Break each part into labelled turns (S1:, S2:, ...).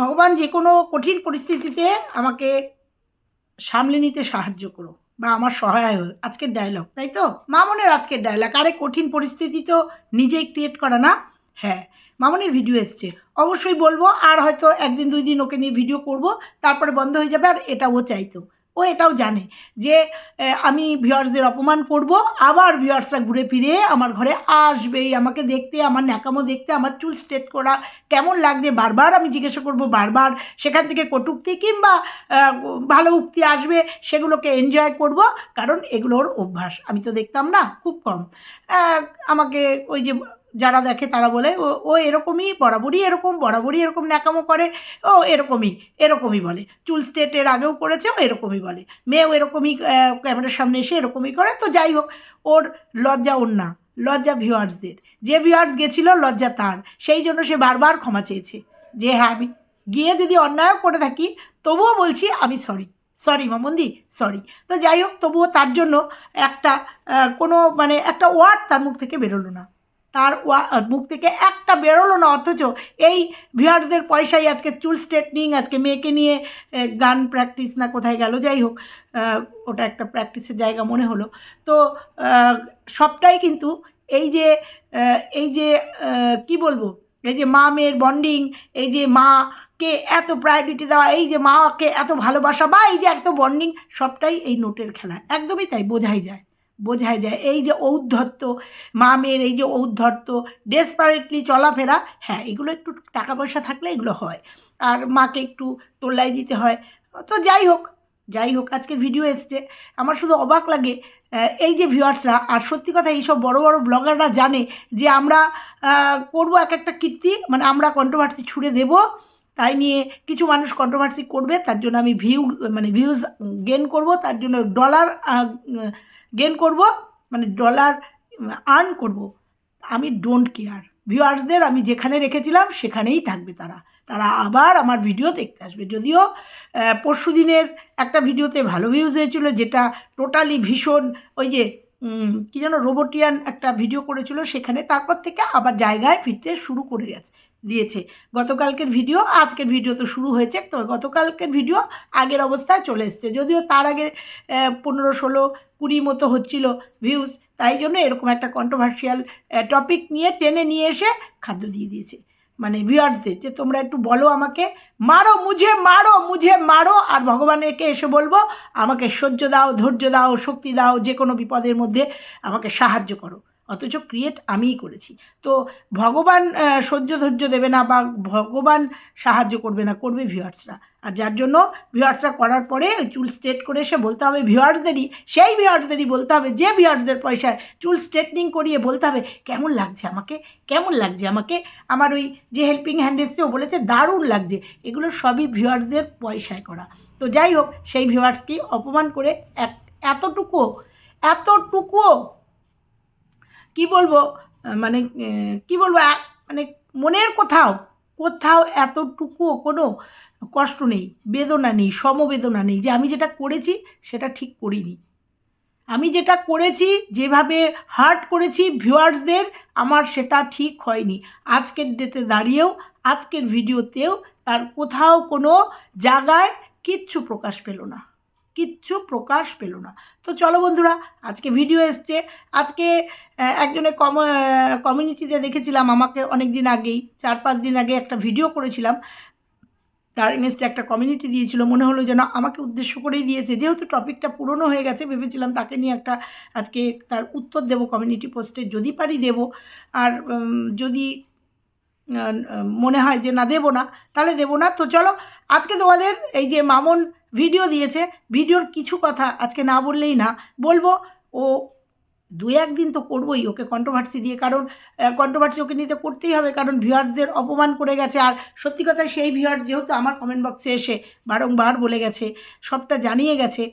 S1: ভগবান যে কোনো কঠিন পরিস্থিতিতে আমাকে সামলে নিতে সাহায্য করো বা আমার সহায় হোক। আজকের ডায়লগ তাই তো? মামনের আজকের ডায়লগ আরে কঠিন পরিস্থিতি তো নিজেই ক্রিয়েট করা না? হ্যাঁ মামনের ভিডিও এসছে। অবশ্যই বলব, আর হয়তো একদিন দুই দিন ওকে নিয়ে ভিডিও করব, তারপরে বন্ধ হয়ে যাবে, আর এটাও চাইতো। ও এটাও জানে যে আমি ভিউয়ার্সদের অপমান করব, আবার ভিউয়ার্সরা ঘুরে ফিরে আমার ঘরে আসবেই, আমাকে দেখতে, আমার ন্যাকামো দেখতে, আমার চুল স্ট্রেট করা, কেমন লাগছে? বারবার আমি জিজ্ঞাসা করব, বারবার সেখান থেকে কটুক্তি কিংবা ভালো উক্তি আসবে, সেগুলোকে এনজয় করব, কারণ এগুলোর অভ্যাস। আমি তো দেখতাম না, খুব কম। আমাকে ওই যে যারা দেখে তারা বলে, ও ও এরকমই বরাবরই এরকম বরাবরই এরকম ন্যাকামো করে, ও এরকমই এরকমই বলে। চুল স্টেট এর আগেও করেছে, ও এরকমই বলে। মেয়েও এরকমই ক্যামেরার সামনে এসে এরকমই করে, তো যাই হোক, ওর লজ্জা ওর না, লজ্জা ভিউয়ার্সদের। যে ভিউয়ার্স গেছিল, লজ্জা তার। সেই জন্য সে বারবার ক্ষমা চেয়েছে। যে হ্যাঁ আমি গিয়ে যদি অন্যায় করে থাকি, তবুও বলছি আমি সরি সরি মামন্দি সরি তো যাই হোক, তবুও তার জন্য একটা কোনো মানে একটা ওয়ার্ড তার মুখ থেকে বেরোলো না। তার মুখ থেকে একটা বেরোলো না, অথচ এই ভিউয়ারদের পয়সাই আজকে চুল স্ট্রেটনিং আজকে মেয়েকে নিয়ে গান প্র্যাকটিস না কোথায় গেল, যাই হোক ওটা একটা প্র্যাকটিসের জায়গা মনে হলো। তো সবটাই কিন্তু এই যে এই যে কি বলব, এই যে মা মেয়ের বন্ডিং এই যে মাকে এত প্রায়োরিটি দেওয়া, এই যে মাকে এত ভালোবাসা, বা এই যে এত বন্ডিং সবটাই এই নোটের খেলা। একদমই তাই, বোঝাই যায়। বোঝাই যায়। এই যে ঔদ্ধত্য, মা মেয়ের এই যে ঔদ্ধত্য ডেসপারেটলি চলাফেরা হ্যাঁ এগুলো একটু টাকা পয়সা থাকলে এগুলো হয়। আর মাকে একটু তোল্লাই দিতে হয়। তো যাই হোক যাই হোক, আজকে ভিডিও এসছে। আমার শুধু অবাক লাগে এই যে ভিউয়ার্সরা আর সত্যি কথা এইসব বড় বড় ব্লগাররা জানে যে আমরা করব এক একটা কীর্তি মানে আমরা কন্ট্রোভার্সি ছুড়ে দেব, তাই নিয়ে কিছু মানুষ কন্ট্রোভার্সি করবে, তার জন্য আমি ভিউ মানে ভিউজ গেন করব, তার জন্য ডলার গেন করব মানে ডলার আর্ন করব। আমি ডোন্ট কেয়ার ভিউয়ার্সদের আমি যেখানে রেখেছিলাম, সেখানেই থাকবে তারা। তারা আবার আমার ভিডিও দেখতে আসবে। যদিও পরশু দিনের একটা ভিডিওতে ভালো ভিউজ হয়েছিল, যেটা টোটালি ভীষণ ওই যে কী যেন রোবোটিয়ান একটা ভিডিও করেছিল, সেখানে তারপর থেকে আবার জায়গায় ফিরতে শুরু করে গেছে। দিয়েছে। গতকালকের ভিডিও, আজকের ভিডিও তো শুরু হয়েছে, তো গতকালকের ভিডিও আগের অবস্থায় চলে এসছে। যদিও তার আগে পনেরো ষোলো কুড়ি মতো হচ্ছিল ভিউজ তাই জন্য এরকম একটা কন্ট্রোভার্সিয়াল টপিক নিয়ে টেনে নিয়ে এসে খাদ্য দিয়ে দিয়েছে। মানে ভিউয়ার্সদের যে তোমরা একটু বলো আমাকে, মারো মুঝে মারো মুঝে, মারো, আর ভগবানেরকে এসে বলব, আমাকে সহ্য দাও, ধৈর্য দাও, শক্তি দাও যে কোনো বিপদের মধ্যে আমাকে সাহায্য করো। অথচ ক্রিয়েট আমিই করেছি। তো ভগবান সহ্য ধৈর্য দেবে না বা ভগবান সাহায্য করবে না, করবে ভিউয়ার্সরা আর যার জন্য ভিউয়ার্সরা করার পরে চুল স্ট্রেট করে এসে বলতে হবে ভিউয়ার্সদেরই সেই ভিউয়ার্সদেরই বলতে হবে, যে ভিউয়ার্সদের পয়সায় চুল স্ট্রেটনিং করিয়ে বলতে হবে, কেমন লাগছে আমাকে? কেমন লাগছে আমাকে? আমার ওই যে হেল্পিং হ্যান্ড এসছেও বলেছে, দারুণ লাগছে। এগুলো সবই ভিউয়ার্সদের পয়সায় করা। তো যাই হোক, সেই ভিউয়ার্সকেই অপমান করে এক এতটুকু এতটুকুও কি বলব মানে কি বলব মানে মনের কোথাও কোথাও এতটুকুও কোনো কষ্ট নেই, বেদনা নেই, সমবেদনা নেই যে আমি যেটা করেছি সেটা ঠিক করিনি। আমি যেটা করেছি, যেভাবে হার্ট করেছি ভিউয়ার্সদের আমার সেটা ঠিক হয়নি। আজকের ডেটে দাঁড়িয়েও, আজকের ভিডিওতেও তার কোথাও কোনো জায়গায় কিচ্ছু প্রকাশ পেল না। কিচ্ছু প্রকাশ পেল না। তো চলো বন্ধুরা, আজকে ভিডিও এসছে। আজকে একজনের কম কমিউনিটিতে দেখেছিলাম, আমাকে অনেক দিন আগেই, চার পাঁচ দিন আগে একটা ভিডিও করেছিলাম। তার এগেনস্টে একটা কমিউনিটি দিয়েছিল। মনে হলো যেন আমাকে উদ্দেশ্য করেই দিয়েছে। যেহেতু টপিকটা পুরনো হয়ে গেছে, ভেবেছিলাম তাকে নিয়ে একটা আজকে তার উত্তর দেব কমিউনিটি পোস্টে যদি পারি দেব। আর যদি মনে হয় যে না দেবো না, তাহলে দেবো না। তো চলো, আজকে তোমাদের এই যে মামন ভিডিও দিয়েছে ভিডিওর কিছু কথা আজকে না বললেই না, বলব, ও দু একদিন তো করবোই ওকে কন্ট্রোভার্সি দিয়ে, কারণ কন্ট্রোভার্সি ওকে নিতে করতেই হবে, কারণ ভিউয়ার্সদের অপমান করে গেছে, আর সত্যি কথা সেই ভিউয়ার্স যেহেতু আমার কমেন্ট বক্সে এসে বারংবার বলে গেছে, সবটা জানিয়ে গেছে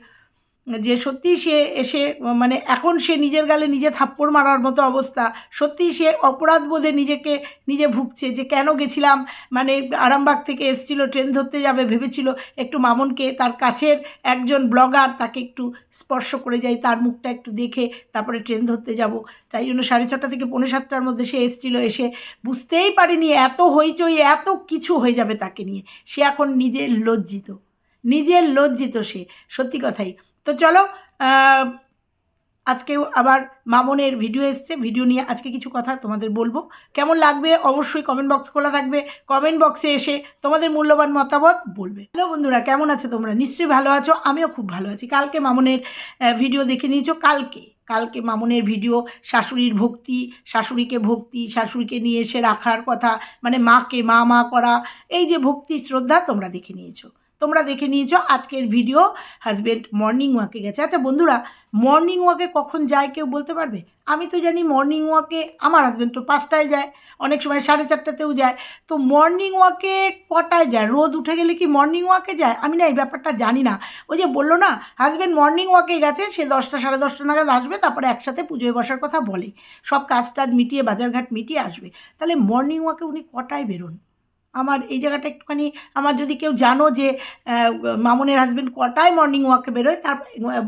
S1: যে সত্যি সে এসে মানে এখন সে নিজের গালে নিজে থাপ্পড় মারার মতো অবস্থা। সত্যিই সে অপরাধ বোধে নিজেকে, নিজে ভুগছে যে কেন গেছিলাম? মানে আরামবাগ থেকে এসছিল, ট্রেন ধরতে যাবে ভেবেছিল, একটু মামনকে তার কাছের একজন ব্লগার তাকে একটু স্পর্শ করে যাই, তার মুখটা একটু দেখে তারপরে ট্রেন ধরতে যাব। তাই জন্য সাড়ে ছটা থেকে পৌনে সাতটার মধ্যে সে এসছিল, এসে বুঝতেই পারিনি এত হইচই, এত কিছু হয়ে যাবে তাকে নিয়ে। সে এখন নিজে লজ্জিত, নিজের লজ্জিত সে। সত্যি কথাই। তো চলো আজকেও আবার মামনের ভিডিও এসছে। ভিডিও নিয়ে আজকে কিছু কথা তোমাদের বলব। কেমন লাগবে? অবশ্যই কমেন্ট বক্স খোলা থাকবে। কমেন্ট বক্সে এসে তোমাদের মূল্যবান মতামত বলবে। হ্যালো বন্ধুরা, কেমন আছো তোমরা? নিশ্চয়ই ভালো আছো। আমিও খুব ভালো আছি। কালকে মামনের ভিডিও দেখে নিয়েছো? কালকে। কালকে মামনের ভিডিও শাশুড়ির ভক্তি, শাশুড়িকে ভক্তি, শাশুড়িকে নিয়ে এসে রাখার কথা মানে মাকে, মা মা করা, এই যে ভক্তি, শ্রদ্ধা তোমরা দেখে নিয়েছো। তোমরা দেখে নিয়েছো আজকের ভিডিও হাজব্যান্ড মর্নিং ওয়াকে গেছে। আচ্ছা বন্ধুরা মর্নিং ওয়াকে কখন যায় কেউ বলতে পারবে? আমি তো জানি মর্নিং ওয়াকে আমার হাজব্যান্ড তো পাঁচটায় যায়, অনেক সময় সাড়ে চারটাতেও যায়। তো মর্নিং ওয়াকে কটায় যায়? রোদ উঠে গেলে কি মর্নিং ওয়াকে যায়? আমি না এই ব্যাপারটা জানি না। ওই যে বলল না হাজব্যান্ড মর্নিং ওয়াকে গেছে, সে দশটা, সাড়ে দশটা নাগাদ আসবে, তারপরে একসাথে পুজোয় বসার কথা বলে। সব কাজ টাজ মিটিয়ে, বাজারঘাট মিটিয়ে আসবে। তাহলে মর্নিং ওয়াকে উনি কটায় বেরোন? আমার এই জায়গাটা একটুখানি, আমার যদি কেউ জানো যে মামনের হাজব্যান্ড কটায় মর্নিং ওয়াকে বেরোয়, তার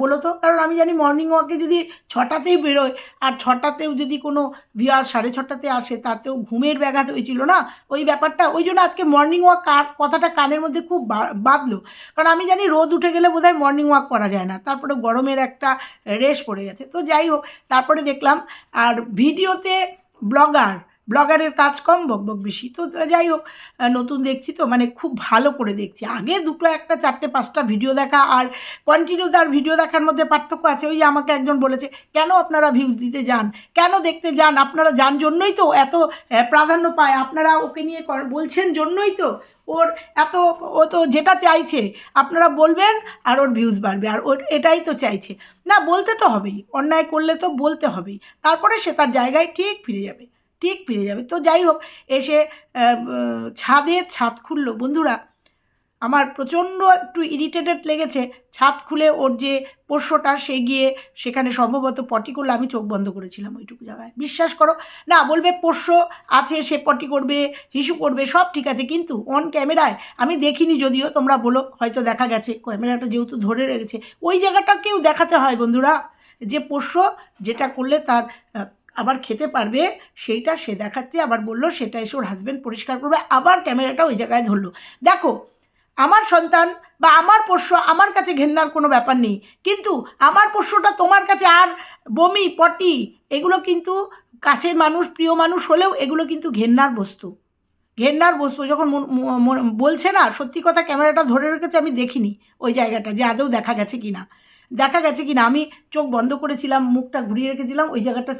S1: বলো তো, কারণ আমি জানি মর্নিং ওয়াকে যদি ছটাতেই বেরোয়, আর ছটাতেও যদি কোনো ভিয়ার সাড়ে ছটাতে আসে, তাতেও ঘুমের ব্যাঘাত হয়েছিল না? ওই ব্যাপারটা, ওই জন্য আজকে মর্নিং ওয়াক কথাটা কানের মধ্যে খুব বাঁধলো। কারণ আমি জানি রোদ উঠে গেলে বোধহয় মর্নিং ওয়াক করা যায় না, তারপরে গরমের একটা রেশ পড়ে গেছে। তো যাই হোক, তারপরে দেখলাম, আর ভিডিওতে ব্লগার ব্লগারের কাজ কম বকবক বেশি। তো যাই হোক নতুন দেখছি তো মানে খুব ভালো করে দেখছি। আগে দুটো, একটা, চারটে, পাঁচটা ভিডিও দেখা আর কন্টিনিউ তার ভিডিও দেখার মধ্যে পার্থক্য আছে। ওই আমাকে একজন বলেছে, কেন আপনারা ভিউজ দিতে যান? কেন দেখতে যান? আপনারা যান জন্যই তো এত প্রাধান্য পায়। আপনারা ওকে নিয়ে বলছেন জন্যই তো। ওর এত, ও তো যেটা চাইছে, আপনারা বলবেন আর ওর ভিউজ বাড়বে। আর ওর, এটাই তো চাইছে। না, বলতে তো হবেই। অন্যায় করলে তো বলতে হবেই। তারপরে সে তার জায়গায় ঠিক ফিরে যাবে। ঠিক ফিরে যাবে। তো যাই হোক, এসে ছাদে ছাদ খুললো। বন্ধুরা, আমার প্রচণ্ড একটু ইরিটেটেড লেগেছে। ছাদ খুলে ওর যে পোষ্যটা, সে গিয়ে সেখানে সম্ভবত পটি করলে। আমি চোখ বন্ধ করেছিলাম ওইটুকু জায়গায়। বিশ্বাস করো, না, বলবে পোষ্য আছে, সে পটি করবে, হিসু করবে, সব ঠিক আছে। কিন্তু অন ক্যামেরায় আমি দেখিনি যদিও, তোমরা বলো, হয়তো দেখা গেছে। ক্যামেরাটা যেহেতু ধরে রেখেছে। ওই জায়গাটাকেও দেখাতে হয়, বন্ধুরা। যে পোষ্য যেটা করলে তার আবার খেতে পারবে, সেইটা সে দেখাচ্ছে, আবার বলল, সেটা এসে ওর হাজব্যান্ড পরিষ্কার করবে। আবার ক্যামেরাটা ওই জায়গায় ধরলো। দেখো, আমার সন্তান বা আমার পোষ্য আমার কাছে ঘেন্নার কোনো ব্যাপার নেই, কিন্তু আমার পোষ্যটা তোমার কাছে আর বমি, পটি, এগুলো কিন্তু কাছের মানুষ, প্রিয় মানুষ হলেও এগুলো কিন্তু ঘেন্নার বস্তু। ঘেন্নার বস্তু, যখন বলছে না, সত্যি কথা ক্যামেরাটা ধরে রেখেছে, আমি দেখিনি ওই জায়গাটা, যে আদৌ দেখা গেছে কি না দেখা গেছে কি না আমি চোখ বন্ধ করেছিলাম, মুখটা ঘুরিয়ে রেখেছিলাম, ওই জায়গাটা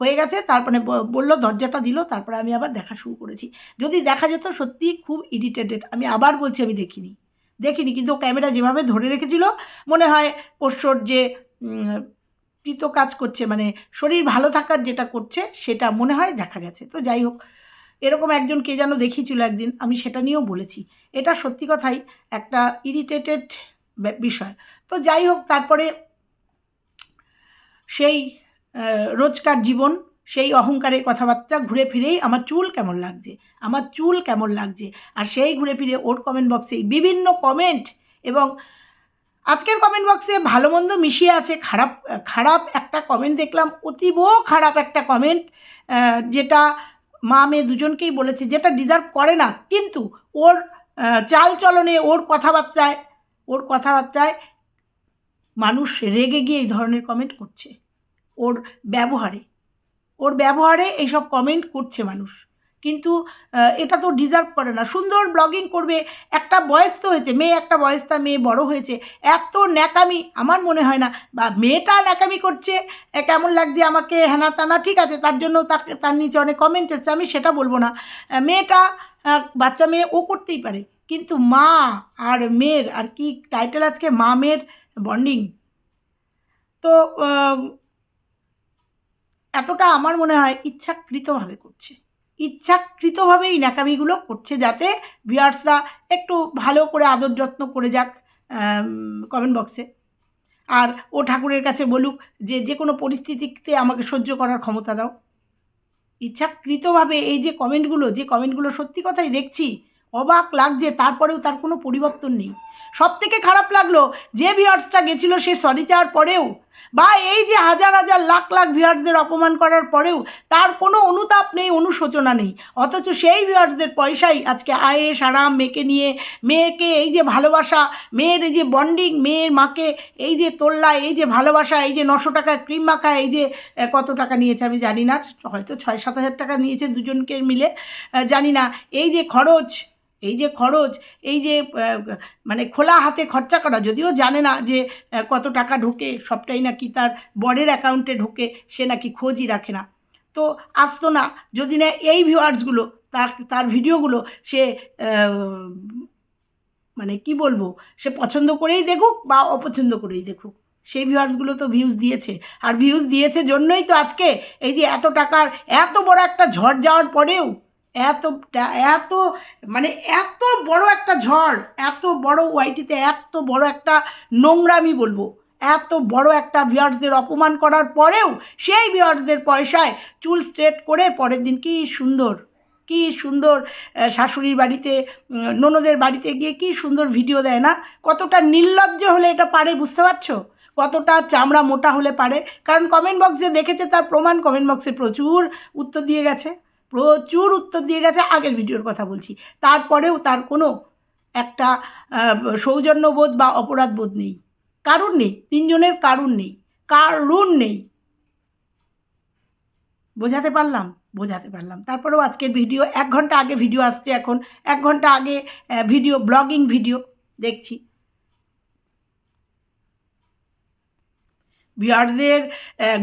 S1: হয়ে গেছে, তারপরে বলল, দরজাটা দিল, তারপরে আমি আবার দেখা শুরু করেছি। যদি দেখা যেত সত্যি খুব ইরিটেটেড আমি আবার বলছি, আমি দেখিনি। দেখিনি, কিন্তু ক্যামেরা যেভাবে ধরে রেখেছিল, মনে হয় পোষ্যর যে কৃত কাজ করছে মানে শরীর ভালো থাকার যেটা করছে, সেটা মনে হয় দেখা গেছে। তো যাই হোক, এরকম একজন কে যেন দেখিয়েছিল একদিন, আমি সেটা নিয়েও বলেছি। এটা সত্যি কথাই একটা ইরিটেটেড বিষয়। তো যাই হোক, তারপরে সেই রোজকার জীবন, সেই অহংকারের কথাবার্তা ঘুরে ফিরেই আমার চুল কেমন লাগছে, আমার চুল কেমন লাগছে, আর সেই ঘুরে ফিরে ওর কমেন্ট বক্সেই বিভিন্ন কমেন্ট এবং আজকের কমেন্ট বক্সে ভালো মন্দ মিশিয়ে আছে, খারাপ খারাপ একটা কমেন্ট দেখলাম, অতীব খারাপ একটা কমেন্ট যেটা মা মেয়ে দুজনকেই বলেছে, যেটা ডিজার্ভ করে না, কিন্তু ওর চাল চলনে ওর কথাবার্তায় ওর কথাবার্তায় মানুষ রেগে গিয়ে এই ধরনের কমেন্ট করছে। ওর ব্যবহারে। ওর ব্যবহারে এইসব কমেন্ট করছে মানুষ। কিন্তু এটা তো ডিজার্ভ করে না। সুন্দর ব্লগিং করবে। একটা বয়স তো হয়েছে, মেয়ে একটা বয়স তা মেয়ে বড় হয়েছে। এত ন্যাকামি, আমার মনে হয় না। বা মেয়েটা ন্যাকামি করছে কেমন লাগছে আমাকে? হেনা তানা ঠিক আছে। তার জন্য তাকে তার নিচে অনেক কমেন্ট এসছে, আমি সেটা বলব না। মেয়েটা বাচ্চা মেয়ে ও করতেই পারে। কিন্তু মা আর মেয়ের, আর কি টাইটেল আজকে মা মেয়ের বন্ডিং তো এতটা আমার মনে হয় ইচ্ছাকৃতভাবে করছে। ইচ্ছাকৃতভাবে এই ন্যাকামিগুলো করছে যাতে ভিউয়ার্সরা একটু ভালো করে আদর যত্ন করে যাক কমেন্ট বক্সে আর ও ঠাকুরের কাছে বলুক যে যে কোনো পরিস্থিতিতে আমাকে সহ্য করার ক্ষমতা দাও। ইচ্ছাকৃতভাবে এই যে কমেন্টগুলো যে কমেন্টগুলো সত্যি কথাই দেখছি অবাক লাগছে, তারপরেও তার কোনো পরিবর্তন নেই। সব থেকে খারাপ লাগল, যে ভিউয়ার্সটা গেছিল সে সরি চাওয়ার পরেও বা এই যে হাজার হাজার লাখ লাখ ভিউয়ার্সদের অপমান করার পরেও তার কোনো অনুতাপ নেই, অনুশোচনা নেই। অথচ সেই ভিউয়ার্সদের পয়সাই আজকে আয়েস আরাম, মেয়েকে নিয়ে, মেয়েকে এই যে ভালোবাসা, মেয়ের এই যে বন্ডিং মেয়ের মাকে এই যে তোল্লা, এই যে ভালোবাসা, এই যে নশো টাকার ক্রিম মাখা, এই যে কত টাকা নিয়েছে আমি জানি না, হয়তো ছয় সাত হাজার টাকা নিয়েছে দুজনকে মিলে জানি না। এই যে খরচ এই যে খরচ, এই যে মানে খোলা হাতে খরচা করা, যদিও জানে না যে কত টাকা ঢোকে, সবটাই নাকি তার বরের অ্যাকাউন্টে ঢোকে, সে নাকি খোঁজই রাখে না। তো আসতো না, যদি না এই ভিউয়ার্সগুলো তার তার ভিডিওগুলো সে মানে কি বলব, সে পছন্দ করেই দেখুক বা অপছন্দ করেই দেখুক। সেই ভিউয়ার্সগুলো তো ভিউজ দিয়েছে। আর ভিউজ দিয়েছে জন্যই তো আজকে এই যে এত টাকার, এত বড় একটা ঝড় যাওয়ার পরেও এত এত মানে এত বড় একটা ঝড়, এত বড় ওয়াইটিতে এত বড় একটা নোংরামি বলব, এত বড় একটা ভিউয়ার্সদের অপমান করার পরেও সেই ভিউয়ার্সদের পয়সায় চুল স্ট্রেট করে পরের দিন কি সুন্দর কি সুন্দর শাশুড়ির বাড়িতে ননদের বাড়িতে গিয়ে কি সুন্দর ভিডিও দেয় না? কতটা নির্লজ্জ হলে এটা পারে বুঝতে পারছ? কতটা চামড়া মোটা হলে পারে? কারণ কমেন্ট বক্সে দেখেছে তার প্রমাণ কমেন্ট বক্সে প্রচুর উত্তর দিয়ে গেছে। প্রচুর উত্তর দিয়ে গেছে, আগের ভিডিওর কথা বলছি। তারপরেও তার কোনো একটা সৌজন্যবোধ বা অপরাধবোধ নেই। কারণ নেই, তিনজনের কারণ নেই কারণ নেই। বোঝাতে পারলাম? বোঝাতে পারলাম। তারপরেও আজকের ভিডিও, এক ঘণ্টা আগে ভিডিও আসছে এখন, এক ঘণ্টা আগে ভিডিও, ব্লগিং ভিডিও দেখছি। বিহারদের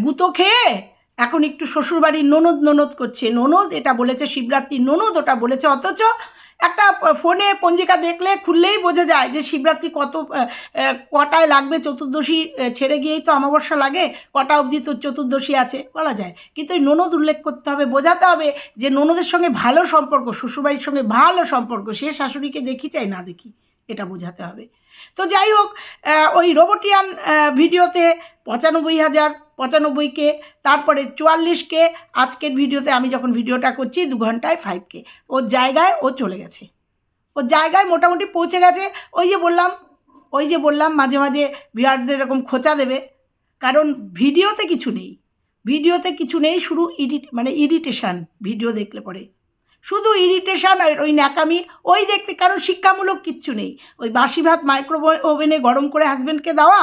S1: গুঁতো খেয়ে এখন একটু শ্বশুরবাড়ির ননদ ননদ করছে। ননদ এটা বলেছে শিবরাত্রি ননদ ওটা বলেছে, অথচ একটা ফোনে পঞ্জিকা দেখলে খুললেই বোঝা যায় যে শিবরাত্রি কত কটায় লাগবে, চতুর্দশী ছেড়ে গিয়েই তো অমাবস্যা লাগে, কটা অবধি তো চতুর্দশী আছে, বলা যায়। কিন্তু ওই ননদ উল্লেখ করতে হবে, বোঝাতে হবে যে ননদের সঙ্গে ভালো সম্পর্ক, শ্বশুরবাড়ির সঙ্গে ভালো সম্পর্ক, সে শাশুড়িকে দেখি চাই, না দেখি, এটা বোঝাতে হবে। তো যাই হোক ওই রোবোটিয়ান ভিডিওতে পঁচানব্বই হাজার পঁচানব্বইকে তারপরে চুয়াল্লিশকে আজকের ভিডিওতে আমি যখন ভিডিওটা করছি, দু ঘন্টায় ফাইভকে ওর জায়গায় ও চলে গেছে। ওর জায়গায় মোটামুটি পৌঁছে গেছে। ওই যে বললাম, ওই যে বললাম, মাঝে মাঝে ভিউয়ারদের এরকম খোঁচা দেবে। কারণ ভিডিওতে কিছু নেই। ভিডিওতে কিছু নেই, শুধু ইডিট মানে ইরিটেশন ভিডিও দেখলে পরে। শুধু ইরিটেশন আর ওই ন্যাকামি, ওই দেখতে, কারণ শিক্ষামূলক কিচ্ছু নেই। ওই বাসি ভাত মাইক্রো ওভেনে গরম করে হাজব্যান্ডকে দেওয়া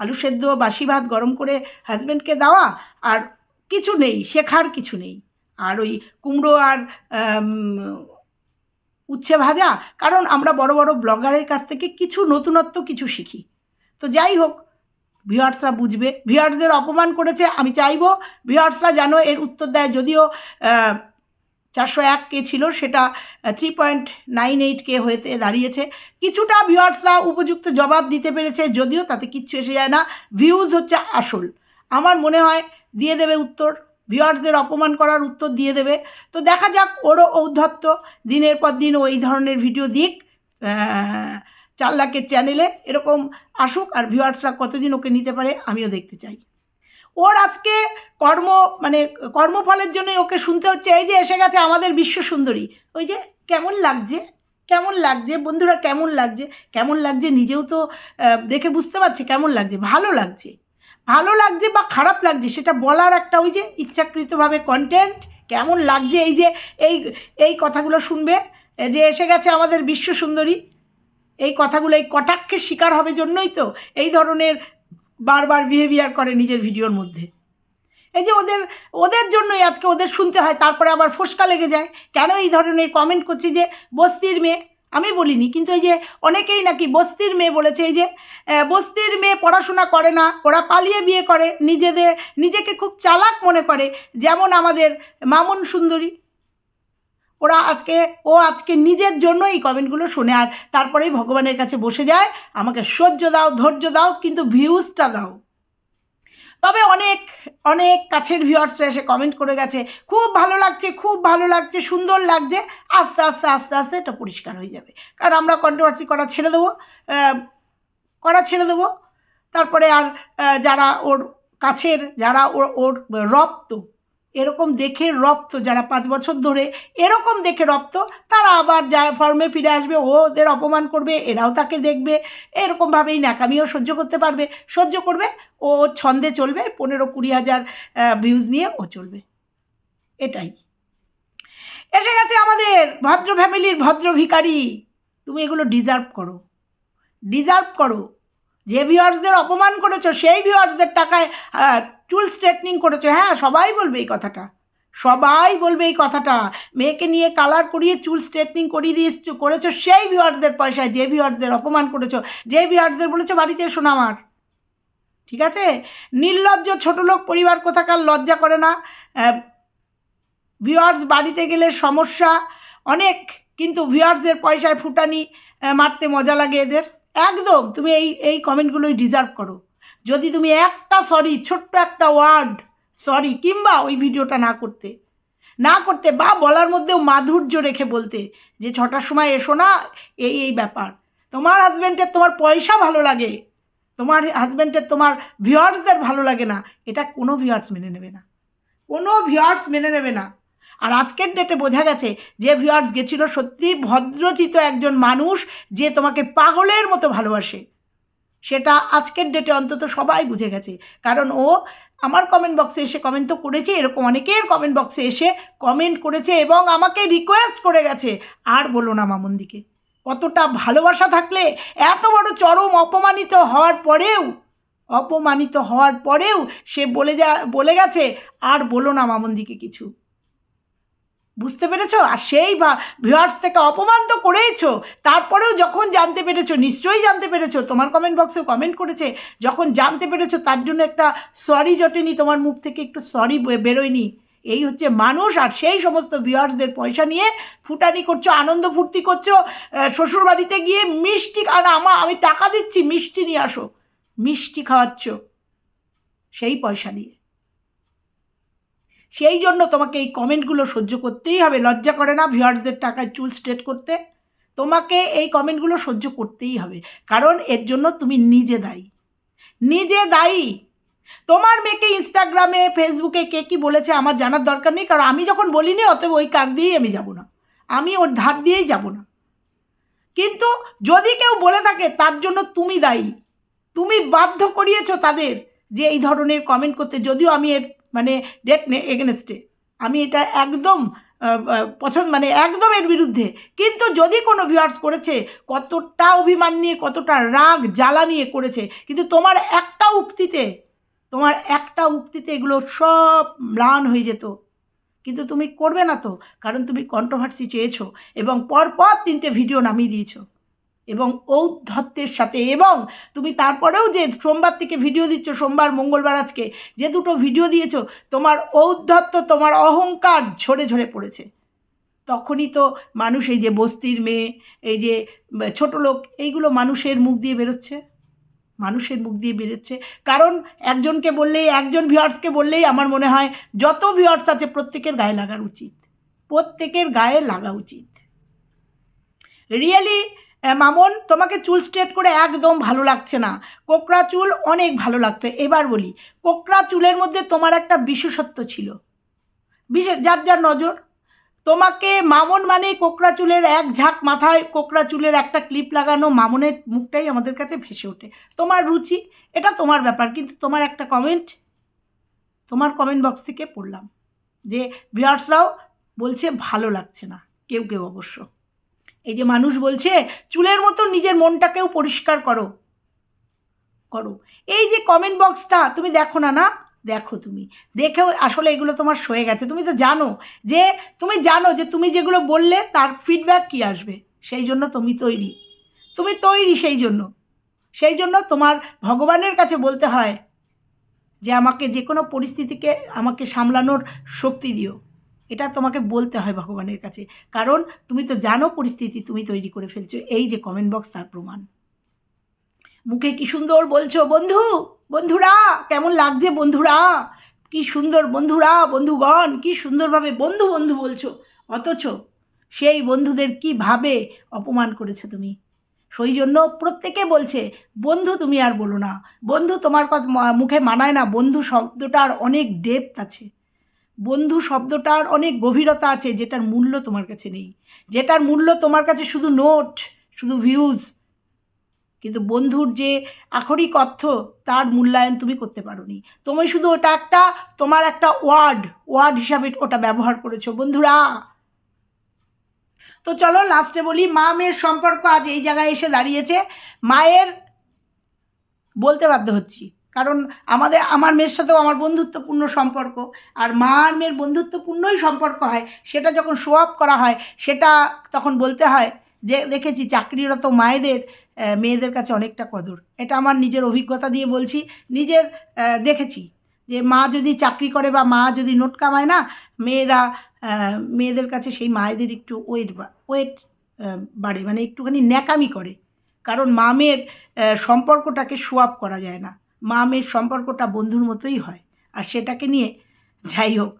S1: আলু সেদ্ধ, বাসি ভাত গরম করে হাজব্যান্ডকে দেওয়া আর কিছু নেই, শেখার কিছু নেই। আর ওই কুমড়ো আর উচ্ছে ভাজা, কারণ আমরা বড় বড় ব্লগারের কাছ থেকে কিছু নতুনত্ব কিছু শিখি। তো যাই হোক ভিউয়ার্সরা বুঝবে ভিউয়ার্সদের অপমান করেছে, আমি চাইব ভিউয়ার্সরা যেন এর উত্তর দেয়, যদিও চারশো এক কে ছিল, সেটা three point nine eight K হয়েতে দাঁড়িয়েছে। কিছুটা ভিউয়ার্সরা উপযুক্ত জবাব দিতে পেরেছে, যদিও তাতে কিচ্ছু এসে যায় না। ভিউজ হচ্ছে আসল। আমার মনে হয় দিয়ে দেবে উত্তর। ভিউয়ার্সদের অপমান করার উত্তর দিয়ে দেবে। তো দেখা যাক ওরও ঔদ্ধত্য। দিনের পর দিন ও এই ধরনের ভিডিও দিক চার লাখের চ্যানেলে এরকম আসুক আর ভিউয়ার্সরা কতদিন ওকে নিতে পারে, আমিও দেখতে চাই। ওর আজকে কর্ম মানে কর্মফলের জন্যই ওকে শুনতে হচ্ছে। এই যে এসে গেছে আমাদের বিশ্ব সুন্দরী। ওই যে কেমন লাগছে? কেমন লাগছে? বন্ধুরা, কেমন লাগছে? কেমন লাগছে? নিজেও তো দেখে বুঝতে পারছে কেমন লাগছে। ভালো লাগছে। ভালো লাগছে বা খারাপ লাগছে সেটা বলার একটা ওই যে ইচ্ছাকৃতভাবে কন্টেন্ট কেমন লাগছে? এই যে, এই এই কথাগুলো শুনবে। যে এসে গেছে আমাদের বিশ্ব সুন্দরী। এই কথাগুলো এই কটাক্ষের শিকার হবে জন্যই তো এই ধরনের বারবার বিহেভিয়ার করে নিজের ভিডিওর মধ্যে। এই যে ওদের ওদের জন্যই আজকে ওদের শুনতে হয়, তারপরে আবার ফোসকা লেগে যায়। কেন এই ধরনের কমেন্ট করছি যে, বস্তির মেয়ে, আমি বলিনি, কিন্তু এই যে অনেকেই নাকি বস্তির মেয়ে বলেছে, এই যে বস্তির মেয়ে পড়াশোনা করে না, ওরা পালিয়ে বিয়ে করে, নিজেদের, নিজেকে খুব চালাক মনে করে, যেমন আমাদের মামুন সুন্দরী। ওরা আজকে, ও আজকে নিজের জন্য এই কমেন্টগুলো শোনে আর তারপরেই ভগবানের কাছে বসে যায়, আমাকে সহ্য দাও, ধৈর্য দাও, কিন্তু ভিউজটা দাও। তবে অনেক অনেক কাছের ভিউয়ার্সরা এসে কমেন্ট করে গেছে, খুব ভালো লাগছে, খুব ভালো লাগছে, সুন্দর লাগছে, আস্তে আস্তে আস্তে আস্তে এটা পরিষ্কার হয়ে যাবে। কারণ আমরা কন্ট্রোভার্সি করা ছেড়ে দেবো করা ছেড়ে দেবো, তারপরে আর যারা ওর কাছের, যারা ওর ওর রপ্ত এরকম দেখে রপ্ত যারা পাঁচ বছর ধরে এরকম দেখে রপ্ত, তারা আবার যারা ফর্মে ফিরে আসবে ও ওদের অপমান করবে, এরাও তাকে দেখবে, এরকমভাবেই ন্যাকামিও সহ্য করতে পারবে। সহ্য করবে, ও ছন্দে চলবে, পনেরো কুড়ি হাজার ভিউজ নিয়ে ও চলবে। এটাই। এসে গেছে আমাদের ভদ্র ফ্যামিলির ভদ্র ভিখারি। তুমি এগুলো ডিজার্ভ করো। ডিজার্ভ করো। যে ভিউয়ার্সদের অপমান করেছ, সেই ভিউয়ার্সদের টাকায় চুল স্ট্রেটনিং করেছ। হ্যাঁ সবাই বলবে এই কথাটা। সবাই বলবে এই কথাটা। মেয়েকে নিয়ে কালার করিয়ে চুল স্ট্রেটনিং করিয়ে দিয়ে করেছ সেই ভিউয়ার্সদের পয়সায়, যে ভিউয়ার্সদের অপমান করেছ, যে ভিউয়ার্সদের বলেছ, বাড়িতে এসো না আমার। ঠিক আছে? নির্লজ্জ ছোট লোক পরিবার কোথাকার লজ্জা করে না? ভিউয়ার্স বাড়িতে গেলে সমস্যা অনেক, কিন্তু ভিউয়ার্সদের পয়সায় ফুটানি মারতে মজা লাগে এদের। একদম তুমি এই এই কমেন্টগুলোই ডিজার্ভ করো। যদি তুমি একটা সরি ছোট্ট একটা ওয়ার্ড সরি কিংবা ওই ভিডিওটা না করতে না করতে বা বলার মধ্যেও মাধুর্য রেখে বলতে যে ছটার সময় এসো না, এই এই ব্যাপার। তোমার হাজব্যান্ডের তোমার পয়সা ভালো লাগে, তোমার হাজব্যান্ডের তোমার ভিউয়ার্সদের ভালো লাগে না, এটা কোনো ভিউয়ার্স মেনে নেবে না। কোনো ভিউয়ার্স মেনে নেবে না। আর আজকের ডেটে বোঝা গেছে যে ভিউয়ার্স গেছিল সত্যি ভদ্রচিত একজন মানুষ যে তোমাকে পাগলের মতো ভালোবাসে। সেটা আজকের ডেটে অন্তত সবাই বুঝে গেছে। কারণ ও আমার কমেন্ট বক্সে এসে কমেন্ট তো করেছে, এরকম অনেকের কমেন্ট বক্সে এসে কমেন্ট করেছে এবং আমাকে রিকোয়েস্ট করে গেছে। আর বলো না মামন্দিকে, কতটা ভালোবাসা থাকলে এত বড় চরম অপমানিত হওয়ার পরেও, অপমানিত হওয়ার পরেও সে বলে যা, বলে গেছে। আর বলো না মামন্দিকে কিছু। বুঝতে পেরেছ? আর সেই ভিউয়ার্স থেকে অপমান তো করেইছো। তারপরেও যখন জানতে পেরেছ, নিশ্চয়ই জানতে পেরেছ, তোমার কমেন্ট বক্সে কমেন্ট করেছে, যখন জানতে পেরেছ তার জন্য একটা সরি জটেনি তোমার মুখ থেকে, একটু সরি বেরোয়নি। এই হচ্ছে মানুষ, আর সেই সমস্ত ভিউয়ার্সদের পয়সা নিয়ে ফুটানি করছ, আনন্দ ফুর্তি করছ শ্বশুরবাড়িতে গিয়ে মিষ্টি আর আমার আমি টাকা দিচ্ছি, মিষ্টি নিয়ে আসো। মিষ্টি খাওয়াচ্ছ। সেই পয়সা দিয়ে। সেই জন্য তোমাকে এই কমেন্টগুলো সহ্য করতেই হবে। লজ্জা করে না ভিউয়ার্সদের টাকায় চুল স্ট্রেট করতে? তোমাকে এই কমেন্টগুলো সহ্য করতেই হবে। কারণ এর জন্য তুমি নিজে দায়ী। নিজে দায়ী! তোমার মেয়েকে ইনস্টাগ্রামে, ফেসবুকে কে কী বলেছে আমার জানার দরকার নেই। কারণ আমি যখন বলিনি, অতএব ওই কাজ দিয়েই আমি যাব না। আমি ওর ধার দিয়েই যাব না। কিন্তু যদি কেউ বলে থাকে, তার জন্য তুমি দায়ী। তুমি বাধ্য করিয়েছ তাদের যে এই ধরনের কমেন্ট করতে। যদিও আমি এর মানে ডেট এগেনস্টে আমি এটা একদম পছন্দ মানে একদম এর বিরুদ্ধে। কিন্তু যদি কোনো ভিউয়ার্স করেছে, কতটা অভিমান নিয়ে, কতটা রাগ, জ্বালা নিয়ে করেছে, কিন্তু তোমার একটা উক্তিতে, তোমার একটা উক্তিতে এগুলো সব ম্লান হয়ে যেত। কিন্তু তুমি করবে না তো, কারণ তুমি কন্ট্রোভার্সি চেয়েছো এবং পরপর তিনটে ভিডিও নামিয়ে দিয়েছ। এবং ঔদ্ধত্যের সাথে এবং তুমি তারপরেও যে সোমবার থেকে ভিডিও দিচ্ছ, সোমবার, মঙ্গলবার আজকে যে দুটো ভিডিও দিয়েছ, তোমার ঔদ্ধত্য, তোমার অহংকার ঝরে ঝরে পড়েছে। তখনই তো মানুষ এই যে বস্তির মেয়ে, এই যে ছোট লোক, এইগুলো মানুষের মুখ দিয়ে বেরোচ্ছে। মানুষের মুখ দিয়ে বেরোচ্ছে। কারণ একজনকে বললেই, একজন ভিউয়ার্সকে বললেই আমার মনে হয় যত ভিউয়ার্স আছে প্রত্যেকের গায়ে লাগার উচিত। প্রত্যেকের গায়ে লাগা উচিত। রিয়েলি মামন, তোমাকে চুল স্ট্রেট করে একদম ভালো লাগছে না। কোকড়া চুল অনেক ভালো লাগতো। এবার বলি, কোকড়া চুলের মধ্যে তোমার একটা বিশেষত্ব ছিল। বিশেষ যার যার নজর। তোমাকে মামন মানে কোকড়া চুলের এক ঝাঁক মাথায় কোকড়া চুলের একটা ক্লিপ লাগানো মামনের মুখটাই আমাদের কাছে ভেসে ওঠে। তোমার রুচি, এটা তোমার ব্যাপার। কিন্তু তোমার একটা কমেন্ট তোমার কমেন্ট বক্স থেকে পড়লাম যে, ভিউয়ার্সরাও বলছে ভালো লাগছে না। কেউ কেউ অবশ্য। এই যে মানুষ বলছে, চুলের মতো নিজের মনটাকেও পরিষ্কার করো। করো। এই যে কমেন্ট বক্সটা তুমি দেখো না না? দেখো তুমি। দেখেও আসলে এগুলো তোমার সয়ে গেছে। তুমি তো জানো যে, তুমি জানো যে তুমি যেগুলো বললে তার ফিডব্যাক কী আসবে? সেই জন্য তুমি তৈরি। তুমি তৈরি সেই জন্য। সেই জন্য তোমার ভগবানের কাছে বলতে হয় যে, আমাকে যে কোনো পরিস্থিতিকে আমাকে সামলানোর শক্তি দিও। এটা তোমাকে বলতে হয় ভগবানের কাছে। কারণ তুমি তো জানো পরিস্থিতি তুমি তৈরি করে ফেলছো। এই যে কমেন্ট বক্স তার প্রমাণ। মুখে কি সুন্দর বলছো বন্ধু? বন্ধুরা, কেমন লাগছে বন্ধুরা? কি সুন্দর বন্ধুরা, বন্ধুগণ, কি সুন্দরভাবে বন্ধু বন্ধু বলছো? অথচ সেই বন্ধুদের কীভাবে অপমান করেছ তুমি? সেই জন্য প্রত্যেকে বলছে, বন্ধু তুমি আর বলো না। বন্ধু তোমার কথা মুখে মানায় না। বন্ধু শব্দটার অনেক ডেপথ আছে। বন্ধু শব্দটার অনেক গভীরতা আছে, যেটার মূল্য তোমার কাছে নেই। যেটার মূল্য তোমার কাছে শুধু নোট, শুধু ভিউজ কিন্তু বন্ধুর যে আখরিক অর্থ, তার মূল্যায়ন তুমি করতে পারোনি। তুমি শুধু ওটা একটা, তোমার একটা ওয়ার্ড ওয়ার্ড হিসাবে ওটা ব্যবহার করেছ। বন্ধুরা, তো চলো লাস্টে বলি, মা মেয়ের সম্পর্ক আজ এই জায়গায় এসে দাঁড়িয়েছে। মায়ের বলতে বাধ্য হচ্ছি। কারণ আমাদের, আমার মেয়ের সাথেও আমার বন্ধুত্বপূর্ণ সম্পর্ক। আর মা আর মেয়ের বন্ধুত্বপূর্ণই সম্পর্ক হয়। সেটা যখন শো আপ করা হয়, সেটা তখন বলতে হয় যে, দেখেছি চাকরিরত মায়েদের মেয়েদের কাছে অনেকটা কদর। এটা আমার নিজের অভিজ্ঞতা দিয়ে বলছি। নিজের দেখেছি যে, মা যদি চাকরি করে বা মা যদি নোট কামায় না, মেয়েরা মেয়েদের কাছে সেই মায়েদের একটু ওয়েট ওয়েট বাড়ে। মানে একটুখানি ন্যাকামি করে। কারণ মা মেয়ের সম্পর্কটাকে সোয়াপ করা যায় না। মা মেয়ের সম্পর্কটা বন্ধুর মতোই হয়। আর সেটাকে নিয়ে যাই হোক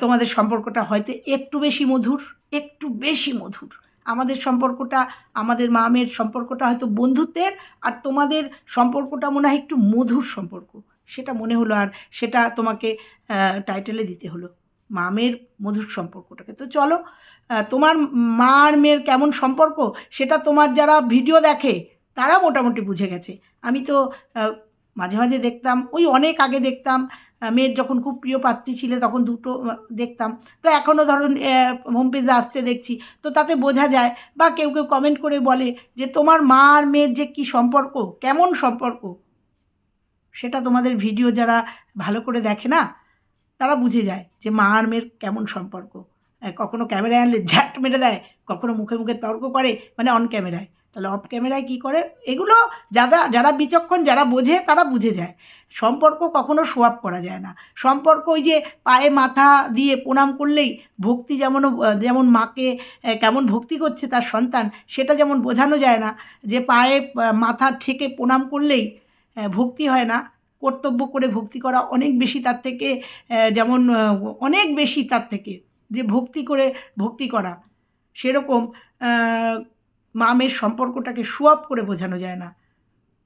S1: তোমাদের সম্পর্কটা হয়তো একটু বেশি মধুর, একটু বেশি মধুর। আমাদের সম্পর্কটা, আমাদের মা মেয়ের সম্পর্কটা হয়তো বন্ধুত্বের, আর তোমাদের সম্পর্কটা মনে হয় একটু মধুর সম্পর্ক। সেটা মনে হলো আর সেটা তোমাকে টাইটেলে দিতে হলো। মা মেয়ের মধুর সম্পর্কটাকে। তো চলো তোমার মা আর মেয়ের কেমন সম্পর্ক, সেটা তোমার যারা ভিডিও দেখে, তারা মোটামুটি বুঝে গেছে। আমি তো মাঝে মাঝে দেখতাম, ওই অনেক আগে দেখতাম মেয়ের যখন খুব প্রিয় পাত্রী ছিল তখন দুটো দেখতাম। তো এখনও ধরুন হোম পেজে আসছে দেখছি। তো তাতে বোঝা যায় বা কেউ কেউ কমেন্ট করে বলে যে, তোমার মা আর মেয়ের যে কী সম্পর্ক? কেমন সম্পর্ক? সেটা তোমাদের ভিডিও যারা ভালো করে দেখে না, তারা বুঝে যায় যে, মা আর মেয়ের কেমন সম্পর্ক? কখনো ক্যামেরায় আনলে ঝ্যাট মেরে দেয়, কখনো মুখে মুখে তর্ক করে মানে অন ক্যামেরায় তাহলে অফ ক্যামেরায় কী করে? এগুলো যারা যারা বিচক্ষণ, যারা বোঝে, তারা বুঝে যায়। সম্পর্ক কখনো সোয়াপ করা যায় না। সম্পর্ক ওই যে পায়ে মাথা দিয়ে প্রণাম করলেই ভক্তি যেমন যেমন মাকে কেমন ভক্তি করছে তার সন্তান, সেটা যেমন বোঝানো যায় না যে পায়ে মাথা ঠেকে প্রণাম করলেই ভক্তি হয় না। কর্তব্য করে ভক্তি করা অনেক বেশি তার থেকে যেমন অনেক বেশি তার থেকে। যে ভক্তি করে ভক্তি করা। সেরকম আহ, মা মেয়ের সম্পর্কটাকে সুয়াপ করে বোঝানো যায় না।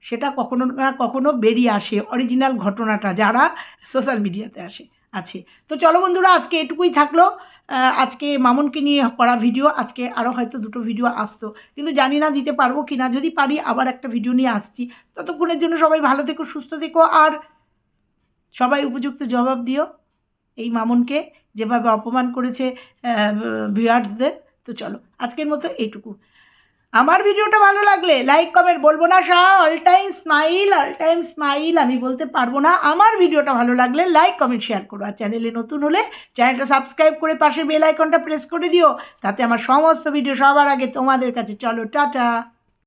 S1: সেটা কখনো না কখনো বেরিয়ে আসে অরিজিনাল ঘটনাটা যারা সোশ্যাল মিডিয়াতে আসে আছে। তো চলো বন্ধুরা আজকে এটুকুই থাকল। আজকে মামনকে নিয়ে করা ভিডিও আজকে আরও হয়তো দুটো ভিডিও আসতো। কিন্তু জানি না দিতে পারব কি না যদি পারি আবার একটা ভিডিও নিয়ে আসছি। ততক্ষণের জন্য সবাই ভালো থেকো সুস্থ থেকো। আর সবাই উপযুক্ত জবাব দিও এই মামনকে যেভাবে অপমান করেছে ভিউয়ার্সদের তো চলো আজকের মতো এইটুকু আমার ভিডিওটা ভালো লাগলে লাইক কমেন্ট বলব না সা all time smile all time smile আমি বলতে পারব না। আমার ভিডিওটা ভালো লাগলে লাইক কমেন্ট শেয়ার করো। আর চ্যানেলে নতুন হলে চ্যানেলটা সাবস্ক্রাইব করে পাশে বেল আইকনটা প্রেস করে দিও। তাতে আমার সমস্ত ভিডিও সবার আগে তোমাদের কাছে। চলো, টাটা।